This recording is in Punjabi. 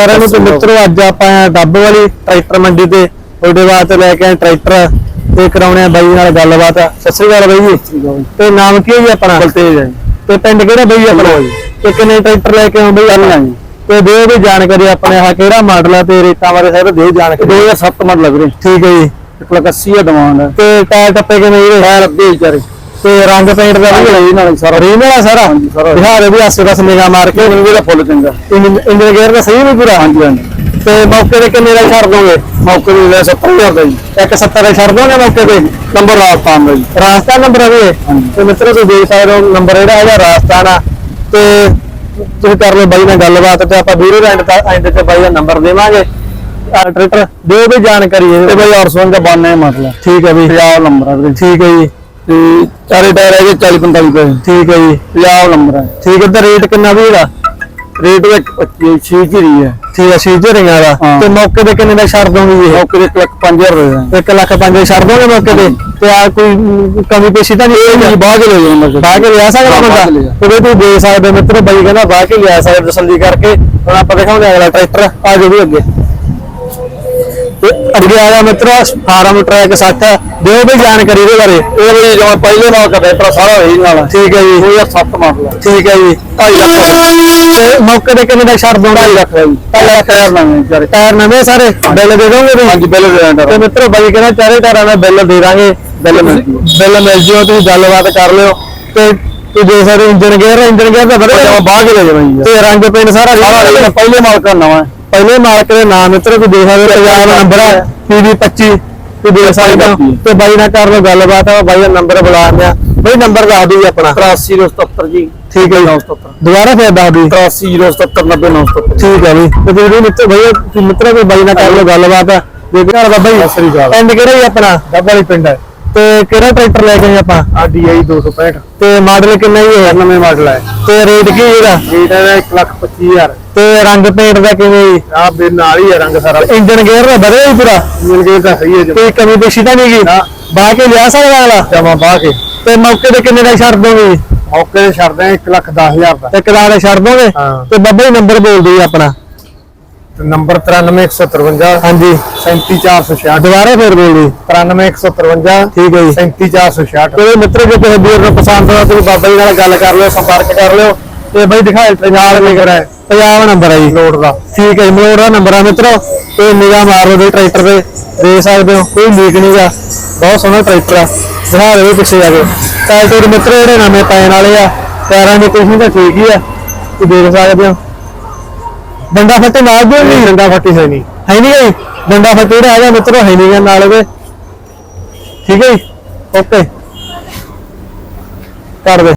ਸਾਰਿਆਂ ਨੂੰ ਤੇ ਮਿੱਤਰੋ ਅੱਜ ਆਪਾਂ ਹਾਂ ਡੱਬ ਵਾਲੀ ਟਰੈਕਟਰ ਮੰਡੀ ਤੇ ਉਹਦੇ ਬਾਅਦ ਲੈ ਕੇ ਆਏ ਟਰੈਕਟਰ ਤੇ ਕਰਾਉਣੇ ਆ ਬਾਈ ਨਾਲ ਗੱਲਬਾਤ। ਸਤਿ ਸ੍ਰੀ ਅਕਾਲ ਬਾਈ ਜੀ। ਤੇ ਨਾਮ ਕੀ ਹੈ ਜੀ ਆਪਣਾ? ਬਲਤੇਜ ਹੈ ਤੇ ਪਿੰਡ ਕਿਹੜਾ ਬਾਈ ਆਪਣਾ? ਤੇ ਕਿੰਨੇ ਟਰੈਕਟਰ ਲੈ ਕੇ ਆਉਂਦੇ ਜੀ। ਜੀ ਤੇ ਦਿਓ ਵੀ ਜਾਣਕਾਰੀ ਆਪਣੇ ਆਹ ਕਿਹੜਾ ਮਾਡਲ ਆ ਤੇ ਰੇਟਾਂ ਬਾਰੇ ਸਾਰੇ ਦਿਓ ਜਾਣਕਾਰੀ। 2007 ਮਾਡਲ ਲੱਗ ਰਿਹਾ ਠੀਕ ਹੈ ਜੀ। 1 ਲੱਖ 80 ਹੈ ਡਿਮਾਂਡ ਹੈ ਤੇ ਟਾਇਰ ਟੱਪੇ ਕਿਵੇਂ ਇਹਦੇ ਟਾਇਰ ਅੱਧੇ ਵਿਚਾਰੇ। ਤੇ ਰੰਗ ਪੇਂਟ ਦਾ ਵੀ ਇਹ ਨਾਲ ਸਾਰਾ। ਰੀਨ ਵਾਲਾ ਸਾਰਾ? ਹਾਂਜੀ, ਸਾਰਾ। ਬਿਹਾਰ ਦੇ ਆਸੇ ਪਾਸੇ ਮਾਰ ਕੇ ਇਹ ਦਾ ਫੁੱਲ ਚੰਗਾ। ਇੰਜਨ ਗੇਅਰ ਦਾ ਸਹੀ ਨਹੀਂ ਪੂਰਾ? ਹਾਂਜੀ ਹਾਂਜੀ। ਤੇ ਮੌਕੇ ਤੇ ਕਿੰਨੇ ਦਾ ਛੱਡ ਦੋਗੇ? ਮੌਕੇ ਦੇ ਲੈ 70000 ਦਾ ਜੀ। ਇੱਕ 70 ਦਾ ਛੱਡ ਦੋਗੇ ਮੌਕੇ ਤੇ? ਨੰਬਰ ਰਾਜਸਥਾਨ ਦਾ ਜੀ। ਰਾਜਸਥਾਨ ਨੰਬਰ ਹੈ। ਤੇ ਮਿੱਤਰੋ ਤੁਸੀਂ ਦੇਖ ਸਕਦੇ ਹੋ ਨੰਬਰ ਇਹਦਾ ਹੈਗਾ ਰਾਜਸਥਾਨ ਆ। ਤੇ ਤੁਸੀਂ ਕਰ ਲਓ ਬਾਈ ਨਾਲ ਗੱਲਬਾਤ ਤੇ ਆਪਾਂ ਵੀਡੀਓ ਦੇ ਐਂਡ ਤੇ ਬਾਈ ਦਾ ਨੰਬਰ ਦੇਵਾਂਗੇ। ਟਰੈਕਟਰ ਦਿਓ ਵੀ ਜਾਣਕਾਰੀ ਤੇ ਬਾਈ 800 ਦਾ 92 ਮਾਡਲ ਠੀਕ ਹੈ ਵੀ। ਪੰਜਾਬ ਨੰਬਰ ਹੈ ਵੀਰੇ। ਠੀਕ ਹੈ ਜੀ। ਤੇ ਚਾਰੇ ਟਾਇਰ ਹੈਗੇ 40 45 ਰੁਪਏ ਠੀਕ ਹੈ ਜੀ। ਪੰਜਾਬ ਨੰਬਰ ਹੈ ਠੀਕ ਹੈ ਤੇ ਰੇਟ ਕਿੰਨਾ ਵੀ ਇਹਦਾ ਰੇਟ ਦਾ 25 ਛੇ ਚਿਰੀ ਹੈ ਠੀਕ ਹੈ ਸੀਜਰ ਰਿੰਗਾਂ ਦਾ। ਤੇ ਮੌਕੇ ਤੇ ਕਿੰਨੇ ਦਾ ਛੱਡ ਦੋਗੇ ਜੀ ਮੌਕੇ ਦੇ 1 ਲੱਖ 5000 ਰੁਪਏ ਦਾ 1 ਲੱਖ ਪੰਜ ਛੱਡ ਦੋਗੇ ਮੌਕੇ ਤੇ? ਤੇ ਆ ਕੋਈ ਕਮੀ ਪੇਸ਼ੀ ਤਾਂ ਨਹੀਂ ਜੀ ਬਾਅਦ ਲੈ ਜਾਣਾ ਕੇ ਲਿਆ ਸਕਦਾ ਬਾਅਦ ਬੰਦਾ। ਉਹਦੇ ਤੁਸੀਂ ਦੇ ਸਕਦੇ ਮਿੱਤਰੋ ਬਾਈ ਕਹਿੰਦਾ ਬਾਹ ਕੇ ਲਿਆ ਸਕਦੇ ਤਸੱਲੀ ਕਰਕੇ। ਹੁਣ ਆਪਾਂ ਦਿਖਾਉਂਦੇ ਅਗਲਾ ਟਰੈਕਟਰ। ਆ ਜਾਓ ਵੀ ਅੱਗੇ। ਤੇ ਅੱਗੇ ਆ ਗਿਆ ਮਿੱਤਰੋ ਫਾਰਮ ਟਰੈਕ 60 ਦਿਓ ਵੀ ਜਾਣਕਾਰੀ ਇਹਦੇ ਬਾਰੇ ਇਹ ਵੀ ਜਿਵੇਂ ਪਹਿਲੇ ਨਾਲ ਦਾ ਟਰੈਕਟਰ ਸਾਰਾ ਹੋਈ ਨਾਲ ਠੀਕ ਹੈ ਜੀ 2007 ਮਾਡਲ ਹੈ ਠੀਕ ਹੈ ਜੀ 2.5 ਲੱਖ ਤੇ ਮੌਕੇ ਤੇ ਕਿੰਨੇ ਦਾ ਛੱਡ ਦੋਗੇ 2.5 ਲੱਖ ਦਾ ਜੀ 2.5 ਲੱਖ ਟਾਇਰ ਲਾਂਗੇ ਵਿਚਾਰੇ ਟਾਇਰ ਨਵੇਂ ਸਾਰੇ ਬਿੱਲ ਦੇ ਦੋਗੇ ਤੁਸੀਂ ਹਾਂਜੀ ਬਿੱਲ ਦੇ ਤੇ ਦਿੰਦਾ ਮਿੱਤਰੋ ਬਾਈ ਕਹਿੰਦਾ ਚਾਰੇ ਟਾਇਰਾਂ ਦਾ ਬਿੱਲ ਦੇ ਦਾਂਗੇ ਬਿੱਲ ਮਿਲ ਜੂ। ਬਿੱਲ ਮਿਲ ਜਿਓ ਤੁਸੀਂ ਗੱਲਬਾਤ ਕਰ ਲਿਓ ਤੇ ਤੁਸੀਂ ਦੇਖ ਸਕਦੇ ਇੰਜਨ ਗੇਅਰ ਇੰਜਨ ਗੇਅਰ ਦਾ ਬੜੇ ਵਧੀਆ ਬਾਅਦ ਲੈ ਜਾਣਾ ਜੀ ਤੇ ਰੰਗ ਪੇਂਟ ਸਾਰਾ ਸਾਰਾ ਜਿਹੜਾ ਇਹ ਪਹਿਲੇ ਮਾਲਕ ਨਵਾਂ ਹੈ ਪਹਿਲੇ ਮਾਲਕ ਦੇ ਨਾਮ ਮਿੱਤਰ ਕੋਈ ਦੇਖ ਸਕਦੇ ਪੰਜਾਬ ਦਾ ਨੰਬਰ ਹੈ PB 25 ਤੁਸੀਂ ਦੇਖ ਸਕਦੇ ਹੋ। ਤੇ ਬਾਈ ਨਾਲ ਕਰ ਲਓ ਗੱਲਬਾਤ ਆ ਬਾਈ ਦਾ ਨੰਬਰ ਬੁਲਾ ਲਿਆ ਬਾਈ ਨੰਬਰ ਦੱਸ ਦਿਓ ਜੀ ਆਪਣਾ। 8377 ਜੀ। ਠੀਕ ਹੈ ਜੀ। 977 ਦੁਬਾਰਾ ਫੇਰ ਦੱਸ ਦਿਓ 8377 90977 ਠੀਕ ਹੈ ਜੀ। ਤੇ ਜਿਹੜੇ ਮਿੱਤਰ ਬਾਈ ਮਿੱਤਰ ਕੋਈ ਬਾਈ ਨਾਲ ਕਰ ਲਓ ਗੱਲਬਾਤ ਦੇਖ ਘਰ ਬਾਬਾ ਜੀ ਸਤਿ ਸ੍ਰੀ ਅਕਾਲ। ਪਿੰਡ ਕਿਹੜਾ ਜੀ ਆਪਣਾ? ਡੱਬਾਲੀ ਪਿੰਡ ਹੈ। ਤੇ ਕਿਹੜਾ ਟਰੈਕਟਰ ਲੈ ਕੇ ਆਪਾਂ? ਆ DI 265 ਤੇ ਮਾਡਲ ਕਿੰਨਾ ਜੀ ਹੈ? ਨਵੇਂ ਮਾਡਲ ਹੈ। ਤੇ ਰੇਟ ਕੀ ਇਹਦਾ? ਰੇਟ ਹੈ 1 ਲੱਖ 25000 ਤੇ ਰੰਗ ਪੇਂਟ ਦਾ ਕਿਵੇਂ ਜੀ? ਆ ਬੇ ਨਾਲ ਹੀ ਹੈ ਰੰਗ ਸਾਰਾ। ਇੰਜਨ ਗੇਅਰ ਦਾ ਵਧਿਆ ਜੀ ਪੂਰਾ? ਮਿਲ ਗਏ ਤਾਂ ਸਹੀ ਹੈ ਜੀ। ਕੋਈ ਕਮੀ ਪੇਸ਼ੀ ਤਾਂ ਨਹੀਂ ਗਈ ਨਾ। ਬਾਹ ਕੇ ਲਿਆ ਸਕਦਾ ਅਗਲਾ? ਜਮਾ ਬਾਹ ਕੇ। ਤੇ ਮੌਕੇ ਤੇ ਕਿੰਨੇ ਦਾ ਛੱਡ ਦੋਗੇ? ਮੌਕੇ ਤੇ ਛੱਡਦੇ ਆ 1 ਲੱਖ 10000 ਦਾ। ਇੱਕ ਦਾ ਦੇ ਛੱਡ ਦੋਗੇ? ਹਾਂ। ਤੇ ਬੱਬਾ ਨੰਬਰ ਬੋਲ ਦਿਓ ਜੀ ਆਪਣਾ। ਤੇ ਨੰਬਰ 93153 ਹਾਂਜੀ। 37466 ਦੁਬਾਰਾ ਫੇਰ ਬੋਲ ਦਿਓ। 93153 ਠੀਕ ਹੈ ਜੀ। 37466 ਤੇ ਮਿੱਤਰ ਜੇ ਕਿਸੇ ਵੀਰ ਨੂੰ ਪਸੰਦ ਆ ਤੁਸੀਂ ਬਾਬਾ ਜੀ ਨਾਲ ਗੱਲ ਕਰ ਲਿਓ ਸੰਪਰਕ ਕਰ ਲਿਓ ਤੇ ਬਾਈ ਦਿਖਾਏ ਪੰਜਾਬ ਲਿਖ ਰਿਹਾ ਪੰਜਾਬ ਨੰਬਰ ਹੈ ਜੀ। ਲੋਡ ਦਾ ਠੀਕ ਹੈ ਜੀ ਮੋੜ ਦਾ ਨੰਬਰ ਆ ਮਿੱਤਰੋ। ਤੇ ਮਾਰ ਲਓ ਤੁਸੀਂ ਟਰੈਕਟਰ ਤੇ। ਦੇਖ ਸਕਦੇ ਹੋ ਕੋਈ ਲੀਕ ਨਹੀਂਗਾ ਬਹੁਤ ਸੋਹਣਾ ਟਰੈਕਟਰ ਆ। ਦਿਖਾ ਦਿਓ ਪਿੱਛੇ ਜਾ ਕੇ। ਟਰੈਕਟਰ ਮਿੱਤਰੋ ਜਿਹੜੇ ਨਵੇਂ ਪੈਣ ਵਾਲੇ ਆ ਟਾਇਰਾਂ ਦੀ ਕੁਸ਼ਨ ਤਾਂ ਠੀਕ ਹੀ ਆ। ਤੁਸੀਂ ਦੇਖ ਸਕਦੇ ਹੋ। ਡੰਡਾ ਫੱਟੇ ਨਾਲ ਦੇ ਨਹੀਂ, ਡੰਡਾ ਫੱਟੀ ਹੈ ਨਹੀਂ। ਹੈ ਨਹੀਂ ਜੀ ਡੰਡਾ ਫੱਟੇ ਜਿਹੜਾ ਹੈਗਾ ਮਿੱਤਰੋ, ਹੈ ਨਹੀਂਗਾ ਨਾਲ ਉਹਦੇ ਠੀਕ ਹੈ ਜੀ? ਓਕੇ। ਕਰ ਦੇ।